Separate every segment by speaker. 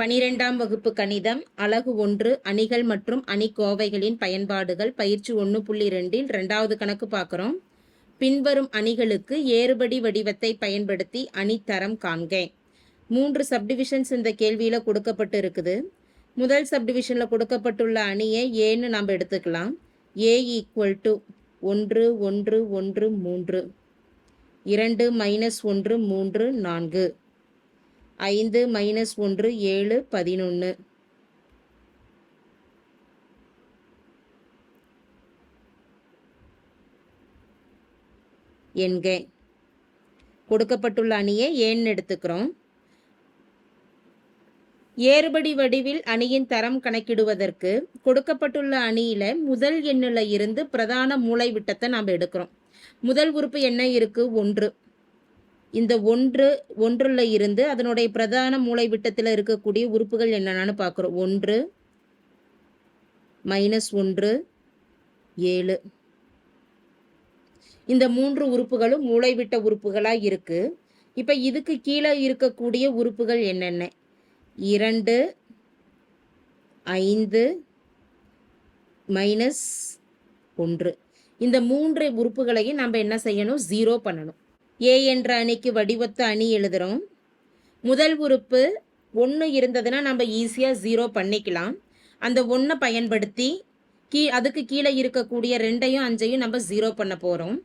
Speaker 1: பனிரெண்டாம் வகுப்பு கணிதம் அலகு ஒன்று அணிகள் மற்றும் அணிக்கோவைகளின் பயன்பாடுகள் பயிற்சி ஒன்று புள்ளி ரெண்டில் ரெண்டாவது கணக்கு பார்க்குறோம். பின்வரும் அணிகளுக்கு ஏறுபடி வடிவத்தை பயன்படுத்தி அணித்தரம் காண்க. மூன்று சப்டிவிஷன்ஸ் இந்த கேள்வியில் கொடுக்கப்பட்டு இருக்குது. முதல் சப்டிவிஷனில் கொடுக்கப்பட்டுள்ள அணியை ஏன்னு நாம் எடுத்துக்கலாம். ஏ ஈக்குவல் டு ஒன்று ஒன்று ஒன்று மூன்று. இரண்டு மைனஸ் ஒன்று மூன்று நான்கு. ஐந்து மைனஸ் ஒன்று ஏழு பதினொன்று என்க. கொடுக்கப்பட்டுள்ள அணியை ஏன்னு எடுத்துக்கிறோம்? ஏறுபடி வடிவில் அணியின் தரம் கணக்கிடுவதற்கு கொடுக்கப்பட்டுள்ள அணியில முதல் எண்ணில் இருந்து பிரதான மூளை விட்டத்தை நாம் எடுக்கிறோம். முதல் உறுப்பு என்ன இருக்கு? ஒன்று. இந்த ஒன்று ஒன்றுல இருந்து அதனுடைய பிரதான மூளை விட்டத்தில் இருக்கக்கூடிய உறுப்புகள் என்னென்னு பார்க்குறோம். ஒன்று மைனஸ் ஒன்று ஏழு. இந்த மூன்று உறுப்புகளும் மூளைவிட்ட உறுப்புகளாக இருக்கு. இப்போ இதுக்கு கீழே இருக்கக்கூடிய உறுப்புகள் என்னென்ன? இரண்டு ஐந்து மைனஸ் ஒன்று. இந்த மூன்று உறுப்புகளையும் நம்ம என்ன செய்யணும்? ஜீரோ பண்ணணும். ஏ என்ற அணிக்கு வடிவத்த அணி எழுதுகிறோம் முதல் உறுப்பு ஒன்று இருந்ததுன்னா நம்ம ஈஸியாக ஜீரோ பண்ணிக்கலாம். அந்த ஒன்றை பயன்படுத்தி கீ அதுக்கு கீழே இருக்கக்கூடிய ரெண்டையும் அஞ்சையும் நம்ம ஜீரோ பண்ண போகிறோம்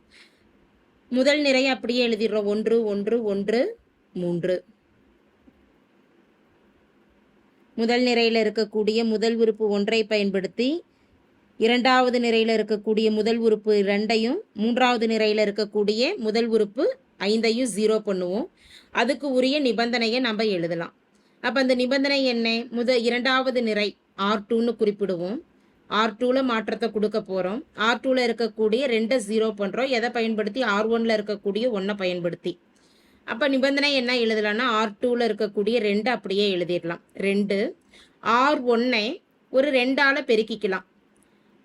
Speaker 1: முதல் நிறைய அப்படியே எழுதிடுறோம். ஒன்று ஒன்று ஒன்று மூன்று. முதல் நிறையில் இருக்கக்கூடிய முதல் உறுப்பு ஒன்றை பயன்படுத்தி இரண்டாவது நிறையில் இருக்கக்கூடிய முதல் உறுப்பு ரெண்டையும் மூன்றாவது நிறையில் இருக்கக்கூடிய முதல் உறுப்பு ஐந்தையும் ஜீரோ பண்ணுவோம். அதுக்கு உரிய நிபந்தனையை நம்ம எழுதலாம். அப்போ அந்த நிபந்தனை என்ன? முத இரண்டாவது நிறை ஆர் டூன்னு குறிப்பிடுவோம். ஆர் டூவில் மாற்றத்தை கொடுக்க போகிறோம் ஆர் டூவில் இருக்கக்கூடிய ரெண்டை ஜீரோ பண்ணுறோம் எதை பயன்படுத்தி? ஆர் ஒனில் இருக்கக்கூடிய ஒன்றை பயன்படுத்தி. அப்போ நிபந்தனை என்ன எழுதலாம்னா ஆர் டூவில் இருக்கக்கூடிய ரெண்டு அப்படியே எழுதிடலாம். ரெண்டு. ஆர் ஒன்னை ஒரு ரெண்டால் பெருக்கிக்கலாம்.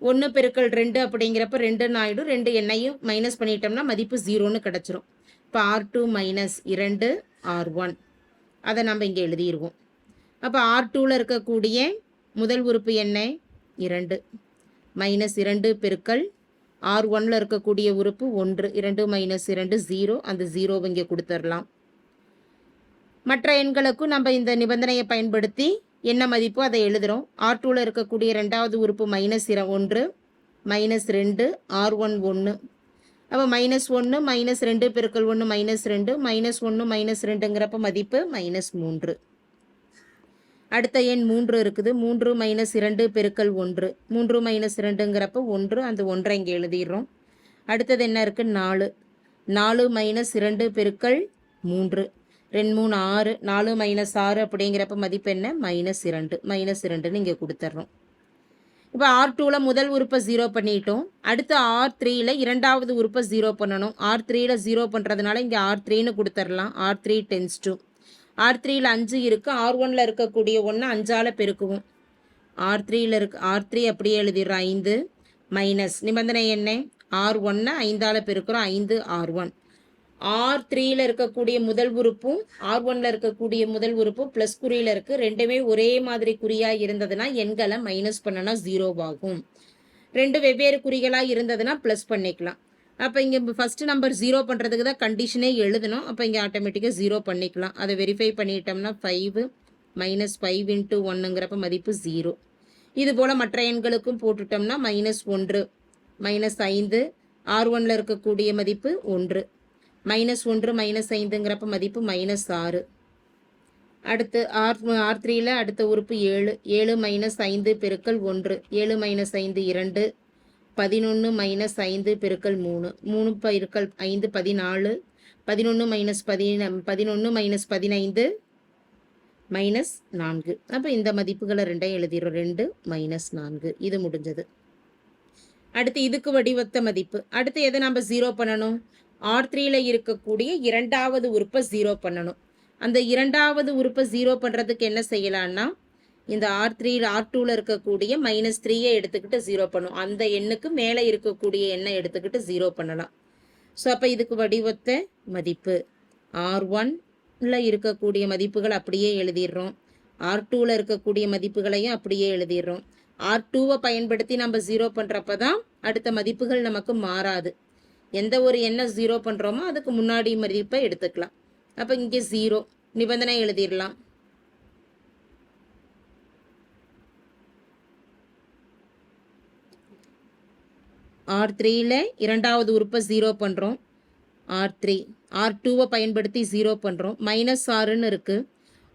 Speaker 1: ஒன்று பெருக்கல் ரெண்டு அப்படிங்கிறப்ப ரெண்டுன்னு ஆகிடும் ரெண்டு எண்ணையும் மைனஸ் பண்ணிட்டோம்னா மதிப்பு ஜீரோன்னு கிடச்சிரும். இப்போ ஆர் டூ மைனஸ் இரண்டு ஆர் ஒன் அதை நம்ம இங்கே எழுதிடுவோம் அப்போ ஆர் டூவில் இருக்கக்கூடிய முதல் உறுப்பு என்ன? இரண்டு. மைனஸ் இரண்டு பெருக்கல் ஆர் ஒனில் இருக்கக்கூடிய உறுப்பு ஒன்று. இரண்டு மைனஸ் இரண்டு ஜீரோ அந்த ஜீரோவை இங்கே கொடுத்துடலாம். மற்ற எண்களுக்கும் நம்ம இந்த நிபந்தனையை பயன்படுத்தி என்ன மதிப்போ? அதை எழுதுகிறோம் ஆர் டூவில் இருக்கக்கூடிய ரெண்டாவது உறுப்பு மைனஸ் இர ஒன்று மைனஸ் ரெண்டு ஆர் ஒன் ஒன்று அப்போ மைனஸ் ஒன்று மைனஸ் ரெண்டு பெருக்கல் ஒன்று மைனஸ் ரெண்டு மைனஸ் ஒன்று மைனஸ் ரெண்டுங்கிறப்ப மதிப்பு மைனஸ் மூன்று. அடுத்த எண் மூன்று இருக்குது. மூன்று மைனஸ் இரண்டு பெருக்கல் ஒன்று. மூன்று மைனஸ் ரெண்டுங்கிறப்ப ஒன்று அந்த ஒன்றை இங்கே எழுதிடுறோம். அடுத்தது என்ன இருக்குது நாலு. நாலு மைனஸ் இரண்டு பெருக்கல் மூன்று. ரெண்டு மூணு ஆறு நாலு மைனஸ் ஆறு அப்படிங்கிறப்ப மதிப்பு என்ன? மைனஸ் இரண்டு. மைனஸ் இரண்டுன்னு இங்கே கொடுத்துட்றோம் இப்போ ஆர் டூவில் முதல் உறுப்பை ஜீரோ பண்ணிட்டோம். அடுத்து ஆர் த்ரீயில் இரண்டாவது உறுப்பை ஜீரோ பண்ணணும். ஆர் த்ரீயில் ஜீரோ பண்ணுறதுனால இங்கே ஆர் த்ரீன்னு கொடுத்துர்லாம். R three tends to R த்ரீயில் அஞ்சு இருக்குது ஆர் ஒனில் இருக்கக்கூடிய ஒன்று அஞ்சால் பெருக்குவோம். ஆர் த்ரீயில் இருக்கு ஆர் த்ரீ அப்படியே எழுதிடுறோம் ஐந்து மைனஸ் நிபந்தனை என்ன? ஆர் ஒன்னை ஐந்தால் பெருக்கிறோம். ஐந்து ஆர் ஒன் ஆர் த்ரீயில் இருக்கக்கூடிய முதல் உறுப்பும் ஆர் ஒனில் இருக்கக்கூடிய முதல் உறுப்பும் ப்ளஸ் குறியில் இருக்குது ரெண்டுமே ஒரே மாதிரி குறியாக இருந்ததுன்னா எண்களை மைனஸ் பண்ணனா ஜீரோவாகும் ரெண்டு வெவ்வேறு குறிகளாக இருந்ததுன்னா ப்ளஸ் பண்ணிக்கலாம். அப்போ இங்கே ஃபர்ஸ்ட் நம்பர் ஜீரோ பண்ணுறதுக்கு தான் கண்டிஷனே எழுதணும். அப்போ இங்கே ஆட்டோமேட்டிக்காக ஜீரோ பண்ணிக்கலாம். அதை வெரிஃபை பண்ணிட்டோம்னா ஃபைவு மைனஸ் ஃபைவ் இன்ட்டு ஒன்றுங்கிறப்ப மதிப்பு ஜீரோ இது போல் மற்ற எண்களுக்கும் போட்டுட்டோம்னா மைனஸ் ஒன்று மைனஸ் ஐந்து ஆர் ஒனில் இருக்கக்கூடிய மதிப்பு ஒன்று. மைனஸ் ஒன்று மைனஸ் ஐந்துங்கிறப்ப மதிப்பு மைனஸ் ஆறு. அடுத்து ஆர் ஆர் த்ரீயில் அடுத்த உறுப்பு ஏழு. ஏழு மைனஸ் ஐந்து பெருக்கல் ஒன்று. ஏழு மைனஸ் ஐந்து இரண்டு. பதினொன்று மைனஸ் ஐந்து பெருக்கல் மூணு. மூணு பெருக்கல் ஐந்து பதினாலு. பதினொன்று மைனஸ் பதின பதினொன்று மைனஸ் பதினைந்து மைனஸ் நான்கு. அப்போ இந்த மதிப்புகளை ரெண்டையும் எழுதிடுறோம். ரெண்டு மைனஸ் நான்கு. இது முடிஞ்சது. அடுத்து இதுக்கு வடிவத்த மதிப்பு. அடுத்து எதை நம்ம ஜீரோ பண்ணணும்? ஆர் த்ரீல இருக்கக்கூடிய இரண்டாவது உறுப்பை ஜீரோ பண்ணணும். அந்த இரண்டாவது உறுப்பை ஜீரோ பண்ணுறதுக்கு என்ன செய்யலான்னா இந்த ஆர் த்ரீ ஆர் டூவில் இருக்கக்கூடிய மைனஸ் த்ரீயை எடுத்துக்கிட்டு ஜீரோ பண்ணும். அந்த எண்ணுக்கு மேலே இருக்கக்கூடிய எண்ணை எடுத்துக்கிட்டு ஜீரோ பண்ணலாம். ஸோ அப்போ இதுக்கு வடிவத்த மதிப்பு. ஆர் ஒன்ல இருக்கக்கூடிய மதிப்புகள் அப்படியே எழுதிடுறோம். ஆர் டூவில் இருக்கக்கூடிய மதிப்புகளையும் அப்படியே எழுதிடுறோம். ஆர் டூவை பயன்படுத்தி நம்ம ஜீரோ பண்ணுறப்ப தான் அடுத்த மதிப்புகள் நமக்கு மாறாது. எந்த ஒரு எண்ணை ஜீரோ பண்ணுறோமோ அதுக்கு முன்னாடி மதிப்பை எடுத்துக்கலாம். அப்போ இங்கே ஜீரோ நிபந்தனை எழுதிடலாம். ஆர் த்ரீயில் இரண்டாவது உறுப்பை ஜீரோ பண்ணுறோம் ஆர் த்ரீ ஆர் டூவை பயன்படுத்தி ஜீரோ பண்ணுறோம் மைனஸ் ஆறுன்னு இருக்குது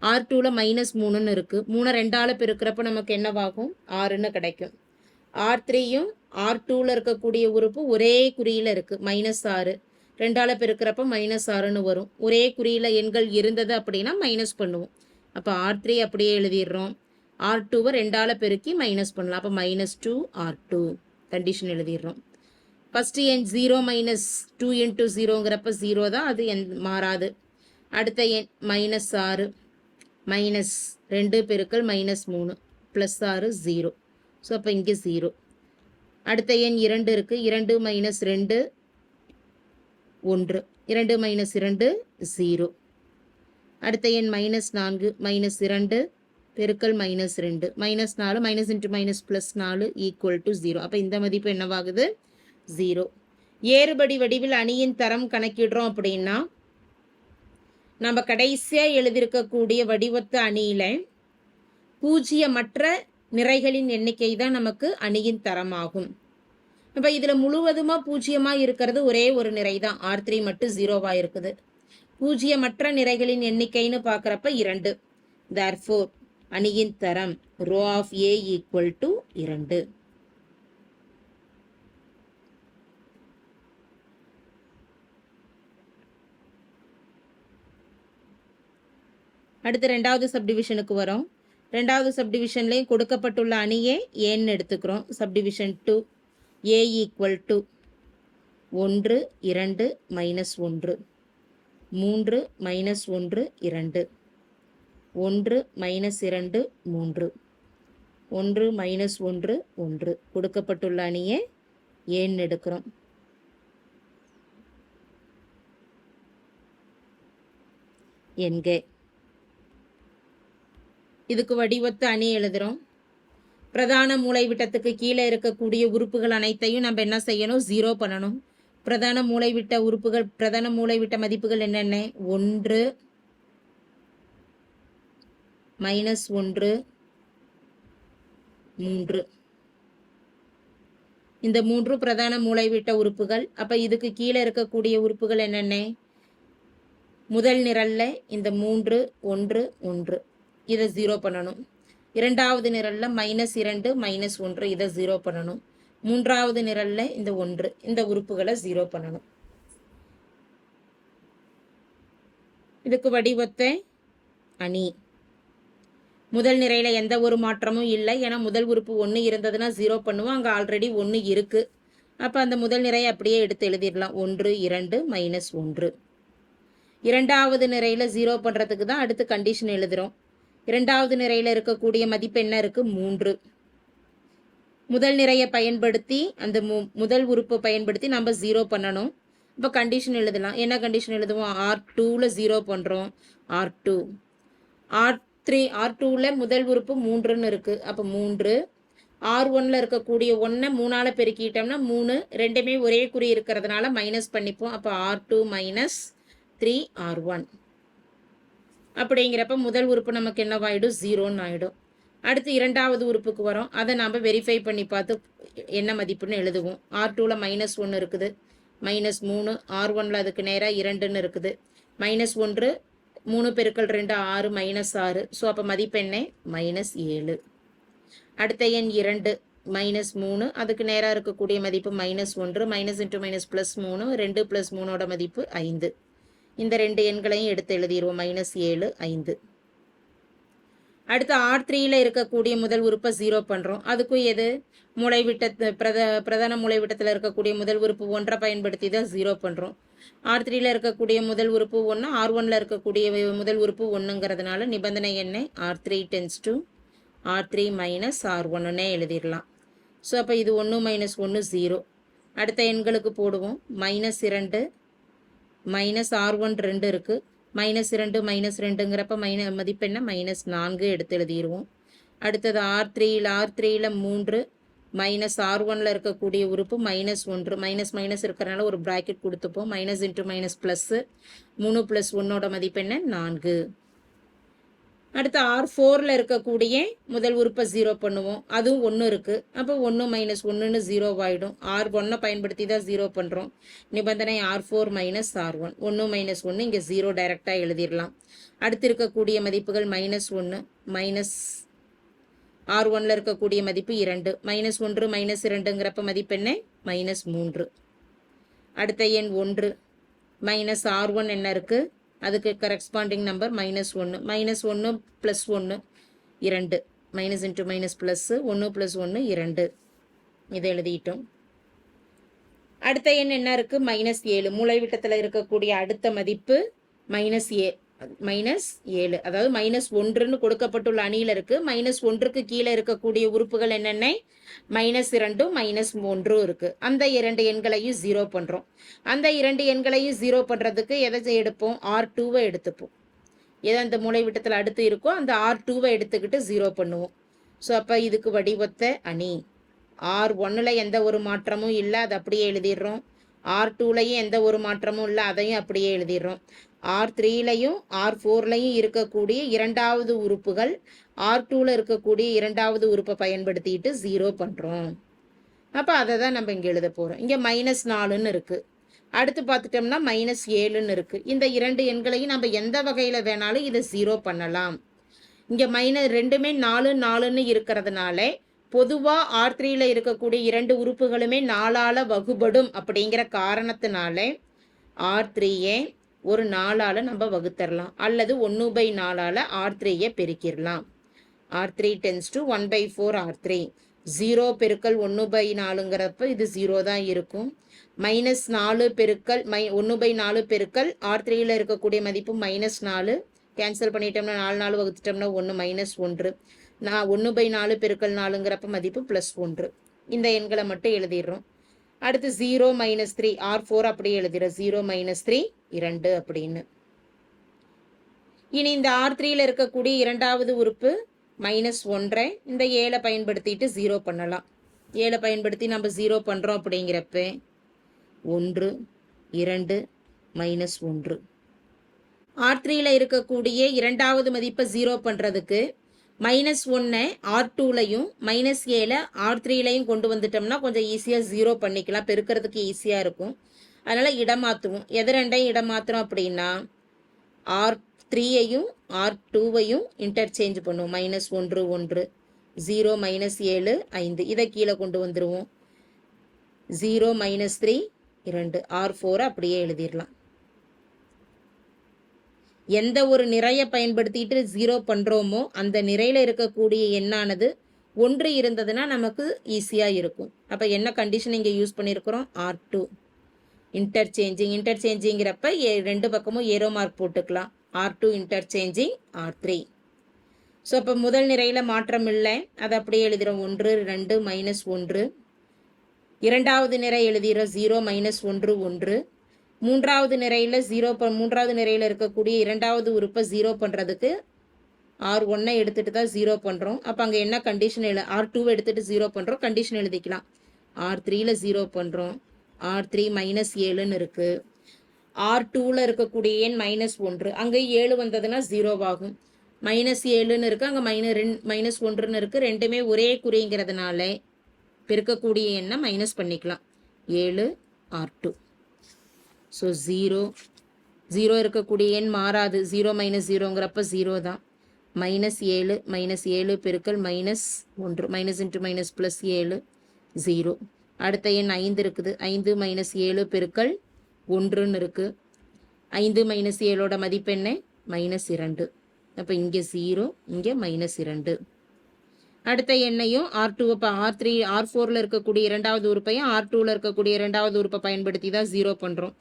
Speaker 1: ஆர் டூவில் மைனஸ் மூணுன்னு இருக்குது மூணு ரெண்டால் பெருக்கிறப்ப நமக்கு என்னவாகும்? ஆறுன்னு கிடைக்கும். ஆர் த்ரீயும் ஆர் டூவில் இருக்கக்கூடிய உறுப்பு ஒரே குறியில் இருக்குது மைனஸ் ஆறு. ரெண்டால் பெருக்கிறப்ப மைனஸ் ஆறுன்னு வரும். ஒரே குறியில் எண்கள் இருந்தது அப்படின்னா மைனஸ் பண்ணுவோம். அப்போ ஆர் த்ரீ அப்படியே எழுதிடுறோம். ஆர் டூவை ரெண்டால் பெருக்கி மைனஸ் பண்ணலாம். அப்போ minus two R two condition எழுதிடுறோம். First எண் ஜீரோ மைனஸ் டூ இன்ட்டு ஜீரோங்கிறப்ப ஜீரோ தான் அது என் மாறாது. அடுத்த எண் மைனஸ் ஆறு. மைனஸ் ரெண்டு பெருக்கள் மைனஸ் மூணு. ப்ளஸ் ஆறு ஜீரோ ஸோ அப்போ இங்கே ஜீரோ அடுத்த எண் இரண்டு இருக்குது இரண்டு மைனஸ் ரெண்டு ஒன்று. இரண்டு மைனஸ் இரண்டு ஜீரோ அடுத்த எண் மைனஸ் நான்கு மைனஸ் இரண்டு பெருக்கல் மைனஸ் ரெண்டு. மைனஸ் நாலு மைனஸ் இன்ட்டு மைனஸ் ப்ளஸ் நாலு ஈக்குவல் டு ஜீரோ அப்போ இந்த மதிப்பு என்னவாகுது? ஜீரோ ஏறுபடி வடிவில் அணியின் தரம் கணக்கிடுறோம் அப்படின்னா நம்ம கடைசியாக எழுதியிருக்கக்கூடிய வடிவத்து அணியில் பூஜ்ஜியமற்ற நிறைகளின் எண்ணிக்கை தான் நமக்கு அணியின் தரமாகும். இப்போ இதில் முழுவதுமாக பூஜ்ஜியமாக இருக்கிறது ஒரே ஒரு நிறை தான் ஆர் த்ரீ மட்டும் ஜீரோவாக இருக்குது. பூஜ்ஜியமற்ற நிறைகளின் எண்ணிக்கைன்னு பார்க்குறப்ப இரண்டு. தேர்ஃபோர் அணியின் தரம் rho of A equal to இரண்டு. அடுத்து ரெண்டாவது சப்டிவிஷனுக்கு வரோம். ரெண்டாவது சப்டிவிஷன்லேயும் கொடுக்கப்பட்டுள்ள அணியே ஏன்னு எடுத்துக்கிறோம். Subdivision two A equal to ஒன்று இரண்டு மைனஸ் ஒன்று. மூன்று மைனஸ் ஒன்று இரண்டு. ஒன்று மைனஸ் இரண்டு மூன்று. ஒன்று மைனஸ் ஒன்று ஒன்று. கொடுக்கப்பட்டுள்ள அணியை ஏன்னு எடுக்கிறோம். என்கே. இதுக்கு வடிவத்து அணி எழுதுகிறோம் பிரதான மூளைவிட்டத்துக்கு கீழே இருக்கக்கூடிய உறுப்புகள் அனைத்தையும் நம்ம என்ன செய்யணும்? ஜீரோ பண்ணணும். பிரதான மூளைவிட்ட உறுப்புகள் பிரதான மூளைவிட்ட மதிப்புகள் என்னென்ன? ஒன்று மைனஸ் ஒன்று மூன்று. இந்த மூன்று பிரதான மூளைவிட்ட உறுப்புகள். அப்போ இதுக்கு கீழே இருக்கக்கூடிய உறுப்புகள் என்னென்ன? முதல் நிரல்ல இந்த மூன்று ஒன்று ஒன்று. இதை ஜீரோ பண்ணணும். இரண்டாவது நிரலில் மைனஸ் இரண்டு மைனஸ் ஒன்று இதை ஜீரோ பண்ணணும். மூன்றாவது நிரலில் இந்த ஒன்று இந்த உறுப்புகளை ஜீரோ பண்ணணும். இதுக்கு வடிவத்த அணி. முதல் நிறையில் எந்த ஒரு மாற்றமும் இல்லை. ஏன்னா முதல் உறுப்பு ஒன்று இருந்ததுன்னா ஜீரோ பண்ணுவோம். அங்கே ஆல்ரெடி ஒன்று இருக்குது அப்போ அந்த முதல் நிறையை அப்படியே எடுத்து எழுதிடலாம். ஒன்று இரண்டு மைனஸ் ஒன்று. இரண்டாவது நிறையில் ஜீரோ பண்ணுறதுக்கு தான் அடுத்து கண்டிஷன் எழுதுகிறோம் இரண்டாவது நிறையில் இருக்கக்கூடிய மதிப்பு என்ன இருக்குது மூன்று. முதல் நிறையை பயன்படுத்தி அந்த மு முதல் உறுப்பை பயன்படுத்தி நம்ம ஜீரோ பண்ணணும். இப்போ கண்டிஷன் எழுதலாம். என்ன கண்டிஷன் எழுதுவோம்? ஆர் டூவில் ஜீரோ பண்ணுறோம் R two R three R டூவில் முதல் உறுப்பு மூன்றுன்னு இருக்குது அப்போ மூன்று. ஆர் ஒன்னில் இருக்கக்கூடிய ஒன்றை மூணால் பெருக்கிட்டோம்னா மூணு. ரெண்டுமே ஒரே குறி இருக்கிறதுனால மைனஸ் பண்ணிப்போம். அப்போ R two minus three R one அப்படிங்கிறப்ப முதல் உறுப்பு நமக்கு என்னவாயிடும்? ஜீரோன்னு ஆகிடும் அடுத்து இரண்டாவது உறுப்புக்கு வரோம். அதை நாம் வெரிஃபை பண்ணி பார்த்து என்ன மதிப்புன்னு எழுதுவோம். ஆர் டூவில் மைனஸ் ஒன்று இருக்குது. மைனஸ் மூணு ஆர் ஒனில் அதுக்கு நேராக இரண்டுன்னு இருக்குது. மைனஸ் ஒன்று மூணு பெருக்கள் ரெண்டு ஆறு மைனஸ் ஆறு. ஸோ அப்போ மதிப்பு மைனஸ் ஏழு. அடுத்த எண் இரண்டு மைனஸ் மூணு. அதுக்கு நேராக இருக்கக்கூடிய மதிப்பு மைனஸ் ஒன்று. மைனஸ் இன்ட்டு மைனஸ் ப்ளஸ் மூணு. ரெண்டு ப்ளஸ் மூணோட மதிப்பு ஐந்து. இந்த ரெண்டு எண்களையும் எடுத்து எழுதிடுவோம் மைனஸ் ஏழு ஐந்து. அடுத்து ஆர் த்ரீயில் இருக்கக்கூடிய முதல் உறுப்பை ஜீரோ பண்ணுறோம் அதுக்கும் எது? மூளைவிட்ட பிரத பிரதான மூளைவிட்டத்தில் இருக்கக்கூடிய முதல் உறுப்பு ஒன்றை பயன்படுத்தி தான் ஜீரோ பண்ணுறோம் ஆர் த்ரீயில் இருக்கக்கூடிய முதல் உறுப்பு ஒன்று ஆர் ஒனில் இருக்கக்கூடிய முதல் உறுப்பு ஒன்றுங்கிறதுனால நிபந்தனை என்ன? R three tends to R three minus R ஒன்றுன்னே எழுதிடலாம் ஸோ அப்போ இது ஒன்று மைனஸ் ஒன்று ஜீரோ அடுத்த எண்களுக்கு போடுவோம். மைனஸ் இரண்டு மைனஸ் ஆர் ஒன் ரெண்டு இருக்குது மைனஸ் இரண்டு மைனஸ் ரெண்டுங்கிறப்ப மைன மதிப்பெண்ணை மைனஸ் நான்கு எடுத்து எழுதிடுவோம் அடுத்தது ஆர் த்ரீயில் ஆர் த்ரீயில் மூன்று மைனஸ் ஆர் ஒனில் இருக்கக்கூடிய உறுப்பு மைனஸ் ஒன்று. மைனஸ் மைனஸ் இருக்கிறனால ஒரு ப்ராக்கெட் கொடுத்துப்போம். மைனஸ் இன்ட்டு மைனஸ் ப்ளஸ்ஸு மூணு ப்ளஸ் ஒன்னோட மதிப்பெண்ணை நான்கு. அடுத்து ஆர் ஃபோரில் இருக்கக்கூடிய முதல் உறுப்பை ஜீரோ பண்ணுவோம். அதுவும் ஒன்று இருக்குது அப்போ ஒன்று மைனஸ் ஒன்றுன்னு ஜீரோ ஆகிடும் ஆர் ஒன்னை பயன்படுத்தி தான் ஜீரோ பண்ணுறோம் நிபந்தனை R four minus R one ஒன்று மைனஸ் ஒன்று இங்கே ஜீரோ டைரெக்டாக எழுதிடலாம். அடுத்து இருக்கக்கூடிய மதிப்புகள் மைனஸ் ஒன்று மைனஸ் ஆர் ஒன்ல இருக்கக்கூடிய மதிப்பு இரண்டு. மைனஸ் ஒன்று மைனஸ் இரண்டுங்கிறப்ப மதிப்பெண்ணே மைனஸ் மூன்று. அடுத்த எண் ஒன்று. மைனஸ் ஆர் ஒன் என்ன இருக்குது அதுக்கு கரெக்ஸ்பாண்டிங் நம்பர் மைனஸ் ஒன்று மைனஸ் ஒன்று ப்ளஸ் ஒன்று இரண்டு. மைனஸ் இன்ட்டு மைனஸ் ப்ளஸ்ஸு ஒன்று ப்ளஸ் ஒன்று இரண்டு. இதை எழுதிட்டோம். அடுத்த எண் என்ன இருக்குது மைனஸ் ஏழு. மூளைவிட்டத்தில் இருக்கக்கூடிய அடுத்த மதிப்பு மைனஸ் ஏ. மைனஸ் ஏழு. அதாவது மைனஸ் ஒன்றுன்னு கொடுக்கப்பட்டுள்ள அணியில் இருக்குது மைனஸ் ஒன்றுக்கு கீழே இருக்கக்கூடிய உறுப்புகள் என்னென்ன? மைனஸ் இரண்டும் மைனஸ் மூன்றும் இருக்குது அந்த இரண்டு எண்களையும் ஜீரோ பண்ணுறோம் அந்த இரண்டு எண்களையும் ஜீரோ பண்ணுறதுக்கு எதை எடுப்போம்? ஆர் டூவை எடுத்துப்போம். எதை அந்த மூளைவிட்டத்தில் அடுத்து இருக்கோ அந்த ஆர் டூவை எடுத்துக்கிட்டு ஜீரோ பண்ணுவோம். ஸோ அப்போ இதுக்கு வடிவத்த அணி. ஆர் ஒன்னில் எந்த ஒரு மாற்றமும் இல்லை அதை அப்படியே எழுதிடுறோம். ஆர் டூலையும் எந்த ஒரு மாற்றமும் இல்லை அதையும் அப்படியே எழுதிடுறோம். ஆர் த்ரீலையும் ஆர் ஃபோர்லையும் இருக்கக்கூடிய இரண்டாவது உறுப்புகள் ஆர் டூவில் இருக்கக்கூடிய இரண்டாவது உறுப்பை பயன்படுத்திட்டு ஜீரோ பண்ணுறோம் அப்போ அதை தான் நம்ம இங்கே எழுத போகிறோம் இங்கே மைனஸ் நாலுன்னு இருக்குது அடுத்து பார்த்துட்டோம்னா மைனஸ் ஏழுன்னு இருக்குது இந்த இரண்டு எண்களையும் நம்ம எந்த வகையில் வேணாலும் இதை ஜீரோ பண்ணலாம். இங்கே மைனஸ் ரெண்டுமே நாலு நாலுன்னு இருக்கிறதுனால பொதுவாக ஆர் த்ரீயில் இருக்கக்கூடிய இரண்டு உறுப்புகளுமே நாலால் வகுபடும் அப்படிங்கிற காரணத்தினால ஆர் த்ரீயே ஒரு நாளால் நம்ம வகுத்தரலாம். அல்லது ஒன்று பை நாளால் ஆர் த்ரீயை பெருக்கிடலாம் R three tends to one by four R three zero பெருக்கல் ஒன்று பை நாலுங்கிறப்ப இது ஜீரோ தான் இருக்கும். மைனஸ் நாலு பெருக்கல் மை ஒன்று பை நாலு பெருக்கல் ஆர் த்ரீயில் இருக்கக்கூடிய மதிப்பு மைனஸ் நாலு. கேன்சல் பண்ணிட்டோம்னா நாலு நாலு வகுத்துட்டோம்னா ஒன்று மைனஸ் ஒன்று. நான் ஒன்று பை நாலு பெருக்கல் நாலுங்கிறப்ப மதிப்பு ப்ளஸ் ஒன்று. இந்த எண்களை மட்டும் எழுதிடுறோம். அடுத்து zero minus three R four அப்படியே எழுதிடுறோம். ஜீரோ மைனஸ் த்ரீ இரண்டு அப்படின்னு. இனி இந்த ஆர் த்ரீல இருக்கக்கூடிய இரண்டாவது உறுப்பு மைனஸ் ஒன்றை இந்த ஏழை பயன்படுத்திட்டு ஜீரோ பண்ணலாம். ஏழை பயன்படுத்தி நம்ம ஜீரோ பண்ணுறோம் அப்படிங்கிறப்ப ஒன்று இரண்டு மைனஸ் ஒன்று. ஆர் த்ரீல இருக்கக்கூடிய இரண்டாவது மதிப்பை ஜீரோ பண்ணுறதுக்கு மைனஸ் ஒன்னை ஆர் டூலையும் மைனஸ் ஏழை ஆர் த்ரீலையும் கொண்டு வந்துட்டோம்னா கொஞ்சம் ஈஸியாக ஜீரோ பண்ணிக்கலாம். பெருக்கிறதுக்கு ஈஸியாக இருக்கும். அதனால் இடமாற்றுவோம் எது ரெண்டையும் இடமாற்றுறோம் அப்படின்னா ஆர் த்ரீயையும் ஆர் டூவையும் இன்டர்சேஞ்ச் பண்ணுவோம். மைனஸ் ஒன்று ஒன்று ஜீரோ மைனஸ் ஏழு ஐந்து. இதை கீழே கொண்டு வந்துடுவோம் ஜீரோ மைனஸ் த்ரீ இரண்டு. ஆர் ஃபோரை அப்படியே எழுதிடலாம். எந்த ஒரு நிறையை பயன்படுத்திட்டு ஜீரோ பண்ணுறோமோ அந்த நிறையில் இருக்கக்கூடிய எண்ணானது ஒன்று இருந்ததுன்னா நமக்கு ஈஸியாக இருக்கும். அப்போ என்ன கண்டிஷன் இங்கே யூஸ் பண்ணியிருக்கிறோம் ஆர் டூ இன்டர்சேஞ்சிங் இன்டர்சேஞ்சிங்கிறப்ப ஏ ரெண்டு பக்கமும் ஏரோ மார்க் போட்டுக்கலாம். R two interchanging R three so அப்போ முதல் நிறையில் மாற்றம் இல்லை. அதை அப்படியே எழுதுகிறோம் ஒன்று ரெண்டு மைனஸ் ஒன்று. இரண்டாவது நிறை எழுதுகிறோம் ஜீரோ மைனஸ் ஒன்று ஒன்று. மூன்றாவது நிறையில் ஜீரோ ப மூன்றாவது நிறையில் இருக்கக்கூடிய இரண்டாவது உறுப்பை ஜீரோ பண்ணுறதுக்கு ஆர் ஒன்னை எடுத்துகிட்டு தான் ஜீரோ பண்ணுறோம் அப்போ அங்கே என்ன கண்டிஷன் எழு ஆர் டூ எடுத்துகிட்டு ஜீரோ பண்ணுறோம் கண்டிஷன் எழுதிக்கலாம். ஆர் த்ரீயில் ஜீரோ பண்ணுறோம் ஆர் த்ரீ மைனஸ் ஏழுன்னு இருக்குது ஆர் டூவில் இருக்கக்கூடிய எண் மைனஸ் ஒன்று. அங்கே ஏழு வந்ததுன்னா ஜீரோவாகும் மைனஸ் ஏழுன்னு இருக்குது அங்கே மைனஸ் ரெண்டு மைனஸ் ஒன்றுன்னு இருக்குது ரெண்டுமே ஒரே குறிங்கிறதுனால பெருக்கக்கூடிய எண்ணை மைனஸ் பண்ணிக்கலாம். ஏழு R two so zero zero இருக்கக்கூடிய எண் மாறாது. ஜீரோ மைனஸ் ஜீரோங்கிறப்ப ஜீரோ தான். மைனஸ் ஏழு மைனஸ் ஏழு பெருக்கல் மைனஸ் ஒன்று. மைனஸ் இன்ட்டு மைனஸ் ப்ளஸ் ஏழு ஜீரோ அடுத்த எண் ஐந்து இருக்குது. ஐந்து மைனஸ் ஏழு பெருக்கள் ஒன்றுன்னு இருக்குது ஐந்து மைனஸ் ஏழோட மதிப்பெண்ண மைனஸ் இரண்டு. அப்போ இங்கே ஜீரோ இங்கே மைனஸ் இரண்டு. அடுத்த எண்ணையும் ஆர் டூ இப்போ ஆர் த்ரீ ஆர் ஃபோரில் இருக்கக்கூடிய இரண்டாவது உறுப்பையும் ஆர் டூவில் இருக்கக்கூடிய இரண்டாவது உறுப்பை பயன்படுத்தி தான் ஜீரோ பண்ணுறோம்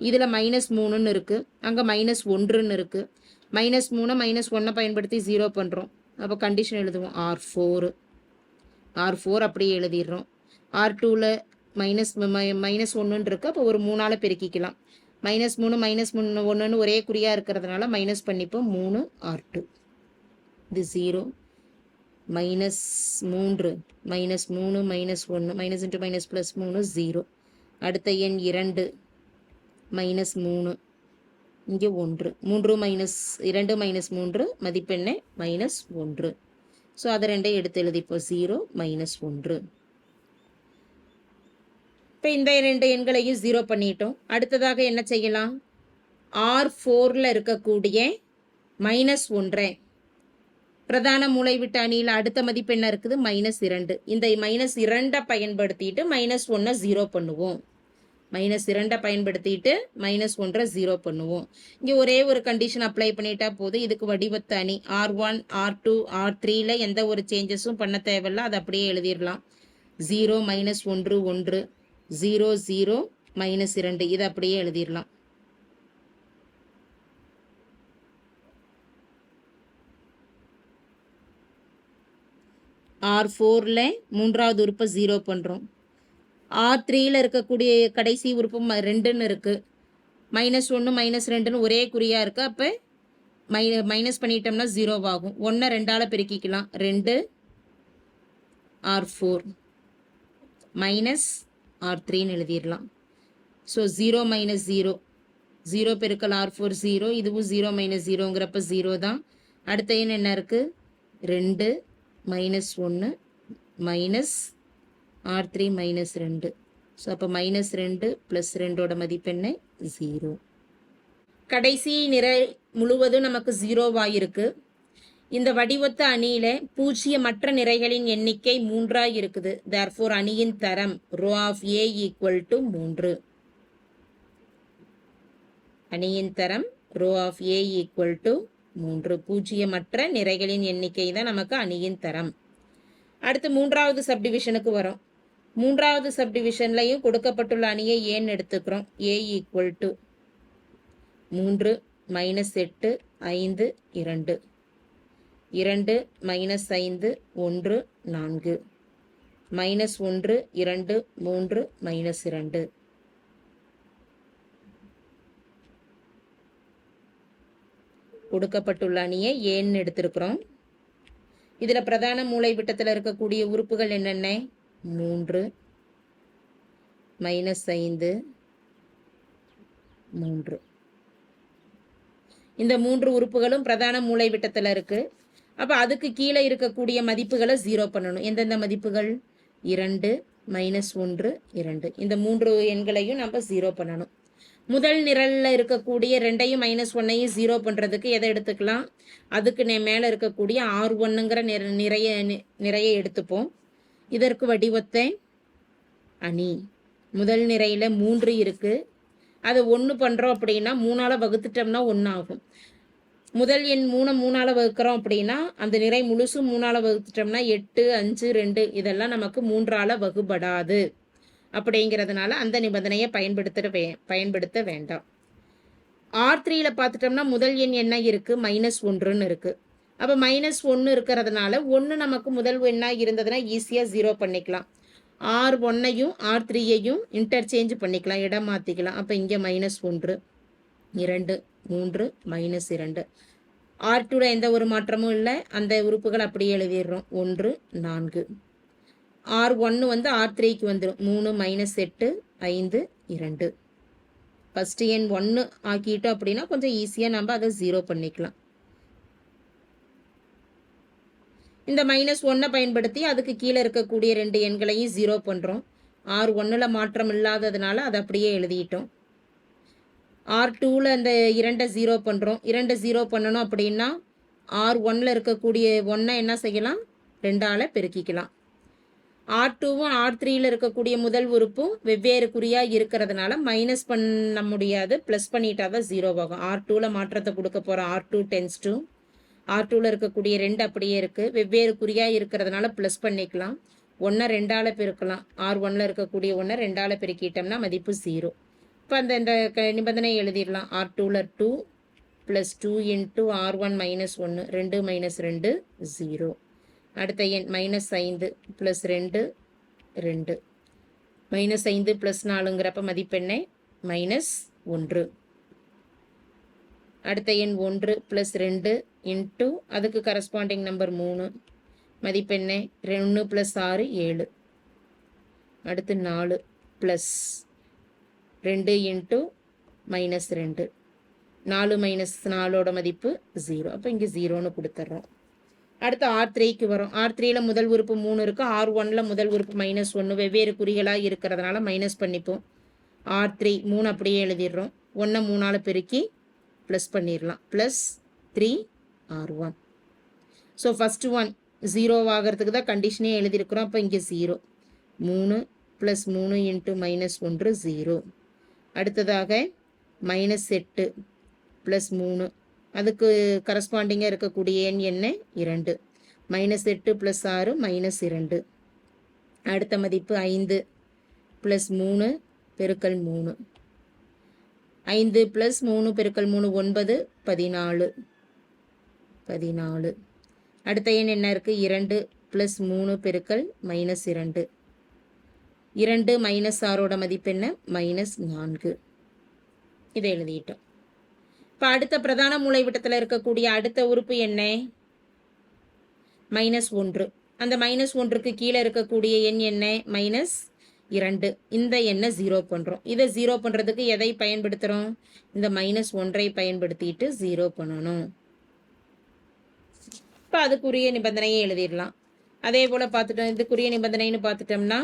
Speaker 1: இதில் மைனஸ் மூணுன்னு இருக்குது அங்கே மைனஸ் ஒன்றுன்னு இருக்குது மைனஸ் மூணு மைனஸ் ஒன்றை பயன்படுத்தி ஜீரோ பண்ணுறோம் அப்போ கண்டிஷன் எழுதுவோம் ஆர் ஃபோரு ஆர் ஃபோர் அப்படியே எழுதிடுறோம். ஆர் டூவில் மைனஸ் மைனஸ் ஒன்றுன்னு இருக்குது அப்போ ஒரு மூணால் பெருக்கிக்கலாம். மைனஸ் மூணு மைனஸ் மூணு ஒன்றுன்னு ஒரே குறியாக இருக்கிறதுனால மைனஸ் பண்ணிப்போம். மூணு ஆர் டூ இது ஜீரோ மைனஸ் மூன்று. மைனஸ் மூணு மைனஸ் ஒன்று மைனஸ் இன்ட்டு மைனஸ் ப்ளஸ் மூணு ஜீரோ அடுத்த எண் இரண்டு. மைனஸ் மூணு. இங்கே ஒன்று. மூன்று மைனஸ் இரண்டு மைனஸ் மூன்று. மதிப்பெண்ணை மைனஸ் ஒன்று. ஸோ அதை ரெண்டையும் எடுத்து எழுதிப்போம். ஜீரோ மைனஸ் ஒன்று. இப்போ இந்த ரெண்டு எண்களையும் ஜீரோ பண்ணிட்டோம். அடுத்ததாக என்ன செய்யலாம்? ஆர் ஃபோரில் இருக்கக்கூடிய மைனஸ் ஒன்றை. பிரதான மூளைவிட்ட அணியில் அடுத்த மதிப்பு என்ன இருக்குது? மைனஸ் இரண்டு. இந்த மைனஸ் இரண்டை பயன்படுத்திட்டு மைனஸ் ஒன்றை ஜீரோ பண்ணுவோம். மைனஸ் இரண்டை பயன்படுத்திட்டு மைனஸ் ஒன்றை ஜீரோ பண்ணுவோம். இங்கே ஒரே ஒரு கண்டிஷன் அப்ளை பண்ணிட்டா போதும். இதுக்கு வடிவத்த அணி R one R two R த்ரீல எந்த ஒரு சேஞ்சஸும் பண்ண தேவையில்ல. அதை அப்படியே எழுதிடலாம். ஜீரோ மைனஸ் ஒன்று ஒன்று. ஜீரோ ஜீரோ மைனஸ் இரண்டு. இதை அப்படியே எழுதிடலாம். ஆர் ஃபோரில் மூன்றாவது உறுப்பை ஜீரோ பண்ணுறோம் ஆர் த்ரீயில் இருக்கக்கூடிய கடைசி உறுப்பு ம ரெண்டுன்னு இருக்குது மைனஸ் ஒன்று மைனஸ் ரெண்டுன்னு ஒரே குறியாக இருக்குது அப்போ மை மைனஸ் பண்ணிட்டோம்னா ஜீரோவாகும் ஒன்றை ரெண்டால் பெருக்கிக்கலாம். ரெண்டு ஆர் ஃபோர் மைனஸ் ஆர் த்ரீன்னு எழுதிடலாம். So zero minus zero zero பெருக்கல் ஆர் ஃபோர் ஜீரோ இதுவும் ஜீரோ மைனஸ் ஜீரோங்கிறப்ப ஜீரோ தான். அடுத்த எண் என்ன இருக்குது ரெண்டு மைனஸ் ஒன்று மைனஸ் ஆர் த்ரீ மைனஸ் ரெண்டு. ஸோ அப்போ மைனஸ் ரெண்டு ப்ளஸ் ரெண்டோட மதிப்பெண்ணை ஜீரோ கடைசி நிறை முழுவதும் நமக்கு ஜீரோவாக இருக்குது இந்த வடிவத்த அணியில பூஜ்ஜியமற்ற நிறைகளின் எண்ணிக்கை மூன்றாய் இருக்குது தேர்ஃபோர் அணியின் தரம் rho of A equal to மூன்று. அணியின் தரம் rho of A equal to மூன்று. பூஜ்ஜியமற்ற நிறைகளின் எண்ணிக்கை தான் நமக்கு அணியின் தரம். அடுத்து மூன்றாவது சப்டிவிஷனுக்கு வரும். மூன்றாவது சப்டிவிஷன்லையும் கொடுக்கப்பட்டுள்ள அணியை ஏன்னு எடுத்துக்கிறோம்? ஏ ஈக்குவல் டு மூன்று மைனஸ் எட்டு ஐந்து இரண்டு. இரண்டு மைனஸ் ஐந்து ஒன்று நான்கு. மைனஸ் ஒன்று இரண்டு மூன்று மைனஸ் இரண்டு. கொடுக்கப்பட்டுள்ள அணியை ஏன்னு எடுத்திருக்கிறோம்? இதில் பிரதான மூளைவிட்டத்தில் இருக்கக்கூடிய உறுப்புகள் என்னென்ன? மூன்று. மைனஸ் ஐந்து மூன்று. இந்த மூன்று உறுப்புகளும் பிரதான மூளைவிட்டத்தில் இருக்குது அப்போ அதுக்கு கீழே இருக்கக்கூடிய மதிப்புகளை ஜீரோ பண்ணணும். எந்தெந்த மதிப்புகள்? இரண்டு மைனஸ் ஒன்று இரண்டு. இந்த மூன்று எண்களையும் நம்ம ஜீரோ பண்ணணும். முதல் நிரலில் இருக்கக்கூடிய ரெண்டையும் மைனஸ் ஒன்னையும் ஜீரோ பண்ணுறதுக்கு எதை எடுத்துக்கலாம்? அதுக்கு நே மேலே இருக்கக்கூடிய ஆர் ஒன்னுங்கிற நிற நிறைய நிறைய எடுத்துப்போம். இதற்கு வடிவத்தை அணி. முதல் நிறையில் மூன்று இருக்குது அதை ஒன்று பண்ணுறோம் அப்படின்னா மூணால் வகுத்துட்டோம்னா ஒன்று ஆகும் முதல் எண் மூணு மூணால் வகுக்கிறோம் அப்படின்னா அந்த நிறை முழுசும் மூணால் வகுத்துட்டோம்னா எட்டு அஞ்சு ரெண்டு இதெல்லாம் நமக்கு மூன்றால் வகுபடாது. அப்படிங்கிறதுனால அந்த நிபந்தனையை பயன்படுத்த வே பயன்படுத்த வேண்டாம். ஆர் த்ரீயில் பார்த்துட்டோம்னா முதல் எண் என்ன இருக்குது மைனஸ் ஒன்றுன்னு இருக்குது அப்போ மைனஸ் ஒன்று இருக்கிறதுனால ஒன்று நமக்கு முதல் எண்ணாக இருந்ததுன்னா ஈஸியாக ஜீரோ பண்ணிக்கலாம். ஆர் ஒன்னையும் ஆர் த்ரீயையும் இன்டர்சேஞ்ச் பண்ணிக்கலாம். இடம் மாற்றிக்கலாம் அப்போ இங்கே மைனஸ் ஒன்று. இரண்டு மூன்று மைனஸ் இரண்டு. ஆர் டூவில் எந்த ஒரு மாற்றமும் இல்லை. அந்த உறுப்புகள் அப்படியே எழுதிடுறோம். ஒன்று நான்கு. ஆர் ஒன்று வந்து ஆர் த்ரீக்கு வந்துடும் மூணு மைனஸ் எட்டு ஐந்து இரண்டு. ஃபஸ்ட்டு எண் ஒன்று ஆக்கிட்டோம் அப்படின்னா கொஞ்சம் ஈஸியாக நம்ம அதை ஜீரோ பண்ணிக்கலாம். இந்த மைனஸ் ஒன்னை பயன்படுத்தி அதுக்கு கீழே இருக்கக்கூடிய ரெண்டு எண்களையும் ஜீரோ பண்ணுறோம் ஆர் ஒன்றில் மாற்றம் இல்லாததுனால அதை அப்படியே எழுதிட்டோம். ஆர் டூவில் அந்த இரண்டை ஜீரோ பண்ணுறோம் இரண்டை ஜீரோ பண்ணணும் அப்படின்னா ஆர் ஒன்னில் இருக்கக்கூடிய ஒன்றை என்ன செய்யலாம்? ரெண்டால் பெருக்கிக்கலாம். ஆர் டூவும் ஆர் த்ரீயில் இருக்கக்கூடிய முதல் உறுப்பும் வெவ்வேறு குறியாக இருக்கிறதுனால மைனஸ் பண்ண முடியாது. ப்ளஸ் பண்ணிட்டா தான் ஜீரோ ஆகும். ஆர் டூவில் மாற்றத்தை கொடுக்க போகிறோம் R two tends to R டூவில் இருக்கக்கூடிய ரெண்டு அப்படியே இருக்குது வெவ்வேறு குறியாக இருக்கிறதுனால ப்ளஸ் பண்ணிக்கலாம். ஒன்றை ரெண்டால் பெருக்கலாம். ஆர் ஒன்னில் இருக்கக்கூடிய ஒன்றை ரெண்டால் பெருக்கிட்டோம்னா மதிப்பு ஜீரோ இப்போ அந்த இந்த க நிபந்தனை எழுதிடலாம். ஆர் டூவில் two plus two into R one minus ஒன்று ரெண்டு மைனஸ் ரெண்டு ஜீரோ அடுத்த எண் மைனஸ் ஐந்து ப்ளஸ் ரெண்டு ரெண்டு. மைனஸ் ஐந்து ப்ளஸ் நாலுங்கிறப்ப மதிப்பெண்ணை மைனஸ் ஒன்று. அடுத்த எண் ஒன்று ப்ளஸ் ரெண்டு இன்ட்டு அதுக்கு கரஸ்பாண்டிங் நம்பர் மூணு. மதிப்பெண்ணை ரெண்டு ப்ளஸ் ஆறு ஏழு. அடுத்து நாலு ப்ளஸ் ரெண்டு இன்ட்டு மைனஸ் ரெண்டு. நாலு மைனஸ் நாலோட மதிப்பு ஜீரோ அப்போ இங்கே ஜீரோன்னு கொடுத்துட்றோம் அடுத்து ஆர் த்ரீக்கு வரும். ஆர் த்ரீயில் முதல் உறுப்பு மூணு இருக்குது ஆர் ஒனில் முதல் உறுப்பு மைனஸ் ஒன்று வெவ்வேறு குறிகளாக இருக்கிறதுனால மைனஸ் பண்ணிப்போம். ஆர் த்ரீ மூணு அப்படியே எழுதிடுறோம். ஒன்றை மூணால் பெருக்கி ப்ளஸ் பண்ணிடலாம். Plus three R one so first one zero ஆகிறதுக்கு தான் கண்டிஷனே எழுதியிருக்கிறோம். அப்போ இங்கே ஜீரோ மூணு ப்ளஸ் மூணு இன்ட்டு மைனஸ் ஒன்று ஜீரோ அடுத்ததாக மைனஸ் எட்டு ப்ளஸ் மூணு. அதுக்கு கரஸ்பாண்டிங்காக இருக்கக்கூடிய எண் என்ன? இரண்டு. மைனஸ் எட்டு ப்ளஸ் ஆறு மைனஸ் இரண்டு. அடுத்த மதிப்பு ஐந்து ப்ளஸ் மூணு பெருக்கல் மூணு. ஐந்து ப்ளஸ் மூணு பெருக்கல் மூணு ஒன்பது பதினாலு. பதினாலு. அடுத்த எண் என்ன இருக்குது இரண்டு ப்ளஸ் மூணு பெருக்கல் மைனஸ் இரண்டு. இரண்டு மைனஸ் ஆறோட மதிப்பு என்ன? மைனஸ் நான்கு. இதை எழுதிட்டோம். இப்போ அடுத்த பிரதான மூலைவிட்டத்தில் இருக்கக்கூடிய அடுத்த உறுப்பு என்ன? மைனஸ் ஒன்று. அந்த மைனஸ் ஒன்றுக்கு கீழே இருக்கக்கூடிய எண் என்ன? மைனஸ் இரண்டு. இந்த எண்ணை ஜீரோ பண்ணுறோம் இதை ஜீரோ பண்ணுறதுக்கு எதை பயன்படுத்துகிறோம் இந்த மைனஸ் ஒன்றை பயன்படுத்திட்டு ஜீரோ பண்ணணும். இப்போ அதுக்குரிய நிபந்தனையை எழுதிடலாம். அதே போல் பார்த்துட்டோம். இதுக்குரிய நிபந்தனைன்னு பார்த்துட்டோம்னா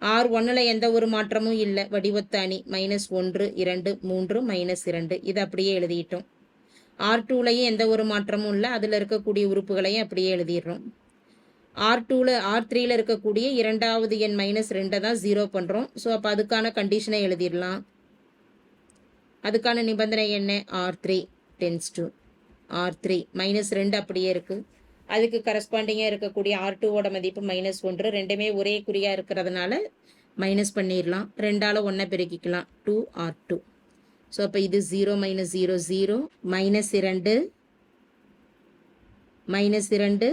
Speaker 1: ஆர் ஒன்னில் எந்த ஒரு மாற்றமும் இல்லை. வடிவத்த அணி மைனஸ் ஒன்று இரண்டு மூன்று மைனஸ் இரண்டு. இதை அப்படியே எழுதிட்டோம். ஆர் டூலையும் எந்த ஒரு மாற்றமும் இல்லை. அதில் இருக்கக்கூடிய உறுப்புகளையும் அப்படியே எழுதிடுறோம். ஆர் டூவில் ஆர் த்ரீயில் இருக்கக்கூடிய இரண்டாவது எண் மைனஸ் ரெண்டை தான் ஜீரோ பண்ணுறோம் ஸோ அப்போ அதுக்கான கண்டிஷனை எழுதிடலாம். அதுக்கான நிபந்தனை என்ன? R three tends to R three minus ரெண்டு அப்படியே இருக்குது அதுக்கு கரஸ்பாண்டிங்காக இருக்கக்கூடிய ஆர் டூவோட மதிப்பு மைனஸ் ஒன்று. ரெண்டுமே ஒரே குறியாக இருக்கிறதுனால மைனஸ் பண்ணிடலாம் ரெண்டால் ஒன்றை பெருக்கிக்கலாம். டூ ஆர் டூ ஸோ அப்போ இது zero minus zero zero minus இரண்டு மைனஸ் இரண்டு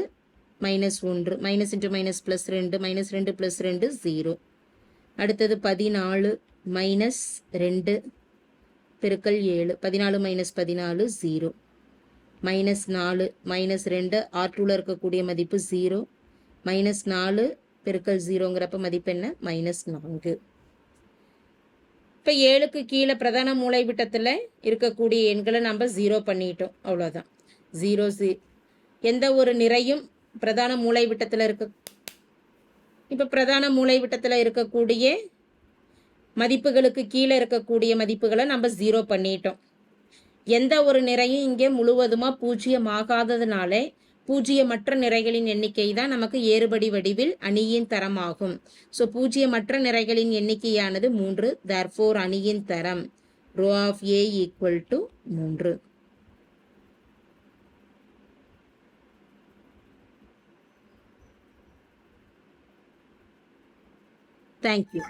Speaker 1: மைனஸ் ஒன்று. மைனஸ் இன்ட்டு மைனஸ் ப்ளஸ் ரெண்டு மைனஸ் ரெண்டு ப்ளஸ் ரெண்டு ஜீரோ அடுத்தது பதினாலு மைனஸ் ரெண்டு பெருக்கல் ஏழு. பதினாலு மைனஸ் பதினாலு ஜீரோ மைனஸ் நாலு மைனஸ் ரெண்டு ஆர் டூவில் இருக்கக்கூடிய மதிப்பு ஜீரோ மைனஸ் நாலு பெருக்கல் ஜீரோங்கிறப்ப மதிப்பு என்ன? மைனஸ் நான்கு. இப்போ ஏழுக்கு கீழே பிரதான மூளைவிட்டத்தில் இருக்கக்கூடிய எண்களை நம்ம ஜீரோ பண்ணிட்டோம். அவ்வளோதான் ஜீரோ ஜீ எந்த ஒரு நிறையும் பிரதான மூளைவிட்டத்தில் இருக்க. இப்போ பிரதான மூளைவிட்டத்தில் இருக்கக்கூடிய மதிப்புகளுக்கு கீழே இருக்கக்கூடிய மதிப்புகளை நம்ம ஜீரோ பண்ணிட்டோம். எந்த ஒரு நிறையும் இங்கே முழுவதுமாக பூஜ்ஜியமாகாததுனாலே பூஜ்ஜியமற்ற நிறைகளின் எண்ணிக்கை தான் நமக்கு ஏறுபடி வடிவில் அணியின் தரமாகும். ஸோ பூஜ்ஜியமற்ற நிறைகளின் எண்ணிக்கையானது மூன்று. தர்ஃபோர் அணியின் தரம் rho of A equal to மூன்று. Thank you